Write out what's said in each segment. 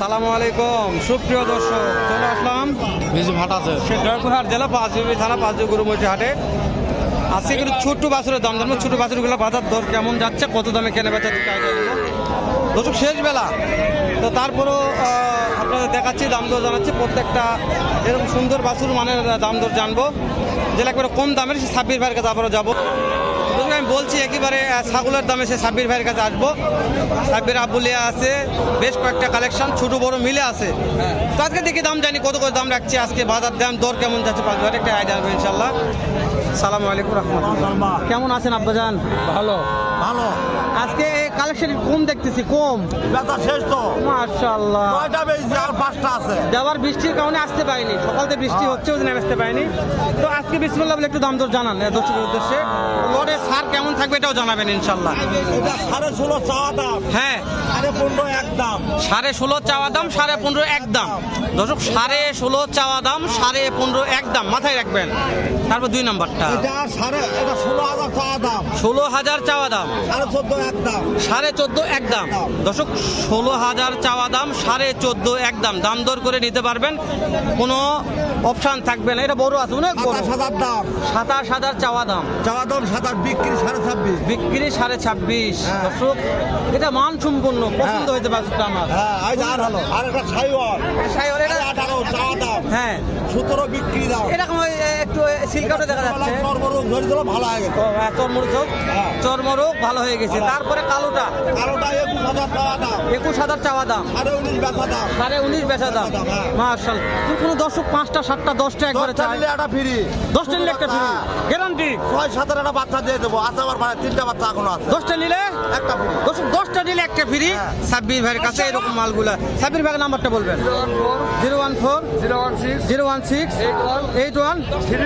সালামু আলাইকুম সুপ্রিয় দর্শক চলে আসলাম বেশি ভাটাছে সে জয়পুরহাট জেলা পাঁচবিবি থানা পাঁচবি গুরুমতি হাটে। আজকে কিন্তু ছোট্ট বাছুরের দাম জানব ছোট বাছুরগুলো বাজার দর কেমন যাচ্ছে কত দামে কেনে বেচা দর্শক শেষ বেলা। তো তারপরও আপনাদের দেখাচ্ছি দাম দর জানাচ্ছি প্রত্যেকটা এরকম সুন্দর বাছুর মানের দাম দর জানব। যেটা একবারে কম দামের সে সাব্বির ভাইয়ের কাছে আবারও যাব। আমি বলছি একেবারে ছাগলের দামে সে সাব্বির ভাইয়ের কাছে আসব। সাব্বির আবুলিয়া আছে বেশ কয়েকটা কালেকশন ছোট বড় মিলে আছে। তো আজকে দেখি দাম জানি কত কত দাম রাখছি আজকে বাজার দাম দর কেমন যাচ্ছে পাঁচ হাজার একটা আইডিয়া হবে ইনশাল্লাহ সালাম আলাইকুম রহমতুল্লাহ। কেমন আছেন আব্বাজান? ভালো ভালো। আজকে কালেকশন কম দেখতেছি কম। ব্যথা শেষ তো। মাশাআল্লাহ। নয়টা বেজে আর পাঁচটা আছে। দেওয়ার বৃষ্টির কারণে আসতে পারিনি। সকালতে বৃষ্টি হচ্ছে ওই জন্য আসতে পারিনি। তো আজকে বিসমুল্লাহ বলে একটু দাম দর জানান দর্শকের উদ্দেশ্যে। লড়ে সার কেমন থাকবে এটাও জানাবেন ইনশাল্লাহ। সাড়ে ষোলো চাওয়া দাম। হ্যাঁ। সাড়ে পনেরো এক দাম। সাড়ে ষোলো চাওয়া দাম সাড়ে পনেরো এক দাম। দর্শক সাড়ে ষোলো চাওয়া দাম সাড়ে পনেরো এক দাম। মাথায় রাখবেন। তারপর দুই নাম্বারটা। ষোলো হাজার চাওয়া দাম। ষোলো হাজার চাওয়া দাম। সাড়ে চোদ্দ এক দাম। সাড়ে চোদ্দ এক দাম। দর্শক ষোলো হাজার চাওয়া দাম সাড়ে চোদ্দ এক দাম। দাম দর করে নিতে পারবেন কোনো অপশান থাকবে না এটা বড় আছে অনেক বড়। সাতাশ হাজার দাম। সাতাশ হাজার চাওয়া দাম। চাওয়া দাম সাতাশ বিক্রি সাড়ে ছাব্বিশ। বিক্রি সাড়ে ছাব্বিশ। হ্যাঁ। দর্শক এটা মান সম্পূর্ণ পছন্দ হয়েছে বাসুটা আমার। হ্যাঁ আর ভালো আর একটা সাইওয়াল। সাইওয়াল এটা আঠারো চাওয়া দাম। হ্যাঁ। সতেরো বিক্রি দাম। এরকম একটু সিলকাটে দেখা যাচ্ছে। ধরে দিলে ভালো হয়ে গেছে হ্যাঁ, চর্মরোগ হ্যাঁ। চর্মরোগ ভালো হয়ে গেছে। তারপরে কালোটা। কারোটা একুশ হাজার চাওয়া দাম। একুশ হাজার চাওয়া দাম। সাড়ে উনিশ বেচা দাম। সাড়ে উনিশ বেচা দাম। হ্যাঁ। মার্শাল কোনো দর্শক পাঁচটা সাতটা দশটা একবারে দশটা চাই নিলে একটা ফ্রি দশটা নিলে একটা ফ্রি গ্যারান্টি ছয় সাতের একটা বাচ্চা দিয়ে দেবো। আছে আমার ভাই তিনটা বাচ্চা এখনও আছে। দশটা নিলে? একটা ফ্রি দর্শক দশটা নিলে একটা ফ্রি হ্যাঁ। সাব্বির ভাইয়ের কাছে এরকম মালগুলা। সাব্বির ভাইয়ের নাম্বারটা বলবেন। Zero one four. Zero one six. Zero one six. Eight one. Three two three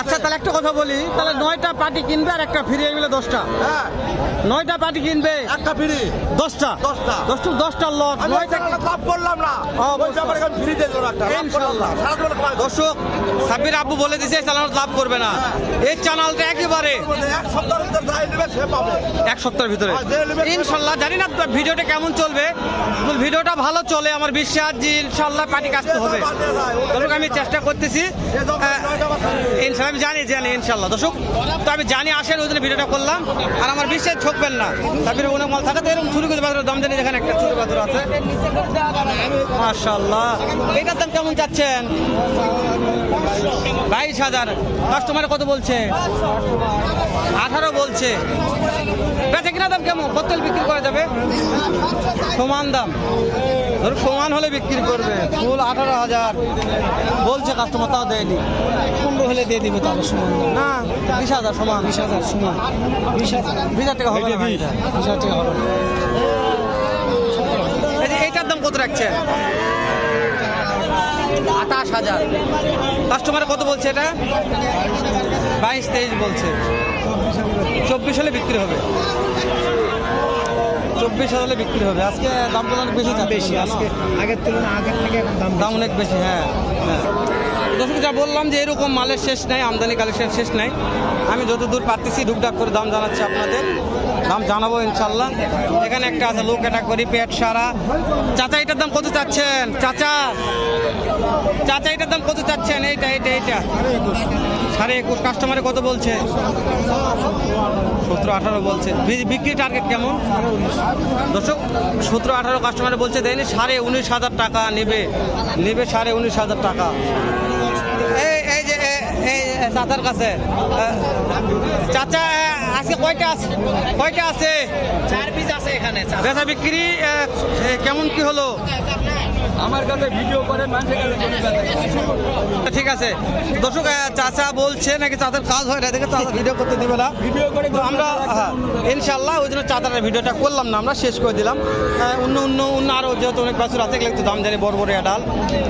আচ্ছা তাহলে একটা কথা বলি তাহলে নয়টা পার্টি কিনবে আর একটা ফ্রি মিলে দশটা? হ্যাঁ। নয়টা পার্টি কিনবে? একটা ফ্রি। দশটা? দশটা। দশটা দশটা লট নয়টা লাভ করলাম না। ফ্রি দিয়ে। ইনশাআল্লাহ। দর্শক সাব্বির আব্বু বলে দিছে এই চ্যানেল লাভ করবে না। এই চ্যানেলটা একেবারে এক সপ্তাহের ভিতরে হ্যাঁ, ইনশাল্লাহ জানি না ভিডিওটা কেমন চলবে। ভিডিওটা ভালো চলে আমার বিশ্বাস যে ইনশাল্লাহ পার্টি কাটতে হবে। আমি চেষ্টা করতেছি। আহ, আমি জানি জানি, ইনশাল্লাহ। দর্শক, তো আমি জানি আসেন, ওই জন্য ভিডিওটা করলাম। আর আমার বিশ্বাস ঠকবেন না। তারপরে অনেক মাল থাকে তো এরকম ছোটো কিছু বাজারের দাম জানি যেখানে একটা ছোটো বাজার আছে। মাশাল্লাহ এটার দাম কেমন যাচ্ছেন বাইশ হাজার। কাস্টমার কত বলছে? আঠারো বলছে। বেচা কিনা দাম কেমন? কত বিক্রি করা যাবে? সমান দাম। ধরুন সমান হলে বিক্রি করবে। ফুল আঠারো হাজার। বলছে কাস্টমার, তাও দেয়নি। পনেরো হলে দিয়ে দিবে। তাহলে সমান না। বিশ হাজার সমান। বিশ হাজার সমান। বিশ হাজার। বিশ হাজার টাকা হবে না বিশ হাজার টাকা হবে না। এইটার দাম কত রাখছেন আঠাশ হাজার। কাস্টমার কত বলছে এটা? বাইশ তেইশ বলছে। চব্বিশ হলে বিক্রি হবে। চব্বিশ হলে বিক্রি হবে। আজকে দামগুলো অনেক বেশি বেশি। আজকে আগের তুলনায় আগের থেকে দাম দাম অনেক বেশি হ্যাঁ হ্যাঁ। দর্শক, যা বললাম যে এরকম মালের শেষ নাই, আমদানি কালেকশন শেষ নাই। আমি যত দূর পারতেছি ঢুকঢাক করে দাম জানাচ্ছি আপনাদের। দাম জানাব ইনশাল্লাহ। এখানে একটা আছে লোক লো ক্যাটাগরি পেট সারা। চাচা, এটার দাম কত চাচ্ছেন? চাচা চাচা, এটার দাম কত চাচ্ছেন? এইটা এইটা এইটা। সাড়ে একুশ। কাস্টমারে কত বলছে? সতেরো, আঠারো বলছে। বিক্রি টার্গেট কেমন? দর্শক, সতেরো, আঠারো কাস্টমারে বলছে, দেয়নি, সাড়ে উনিশ হাজার টাকা নেবে। নেবে সাড়ে উনিশ হাজার টাকা। চাচার কাছে। চাচা আজকে কয়টা আছে? কয়টা আছে? চার পিস আছে এখানে বেচা বিক্রি কেমন কি হলো? আমার কাছে ভিডিও করে মানুষের ঠিক আছে। দর্শক চাচা বলছে নাকি চাচার কাজ হয় না? দেখে চাচা ভিডিও করতে দিবে না। ভিডিও করে আমরা হ্যাঁ, ইনশাল্লাহ ওই জন্য চাচারের ভিডিওটা করলাম না আমরা শেষ করে দিলাম। অন্য অন্য অন্য আরও যেহেতু অনেক বাছুর আছে একটু দাম জানি বড় বড় ডাল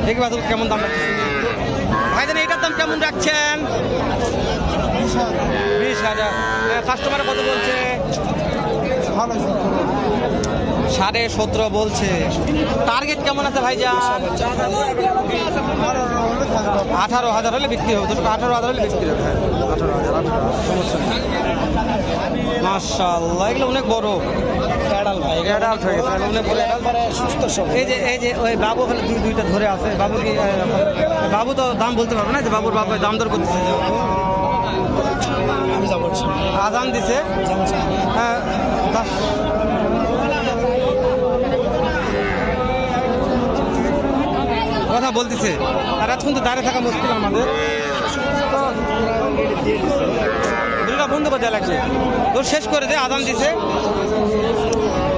দেখি বাছুর কেমন দাম রাখছে দাম কেমন রাখছেন? বিশ হাজার। কাস্টমার কত বলছে? সাড়ে সতেরো বলছে। টার্গেট কেমন আছে ভাইজান? আঠারো হাজার হলে বিক্রি হবে আঠারো হাজার হলে বিক্রি হবে হ্যাঁ। আঠারো হাজার আঠারো সমস্যা নেই মার্শাল্লাহ এগুলো অনেক বড়। ভাই হয়ে গেছে। অনেক। একবারে সুস্থ সব এই যে এই যে ওই বাবু ওখানে দুই দুইটা ধরে আছে। বাবু কি বাবু তো দাম বলতে পারবে না যে বাবুর বাবু দাম দর করতেছে। আজান দিছে। হ্যাঁ দশ- কথা বলতেছে আর এতক্ষণ তো দাঁড়িয়ে থাকা মুশকিল আমাদের। দুটা বন্ধ বাজার লাগছে। তো শেষ করে দে, আদান দিছে।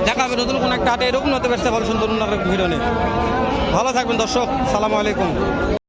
দেখা হবে নতুন কোনো একটা হাটে এরকম হতে পারছে ভালো সুন্দর ভিড় ভালো থাকবেন দর্শক, সালামু আলাইকুম।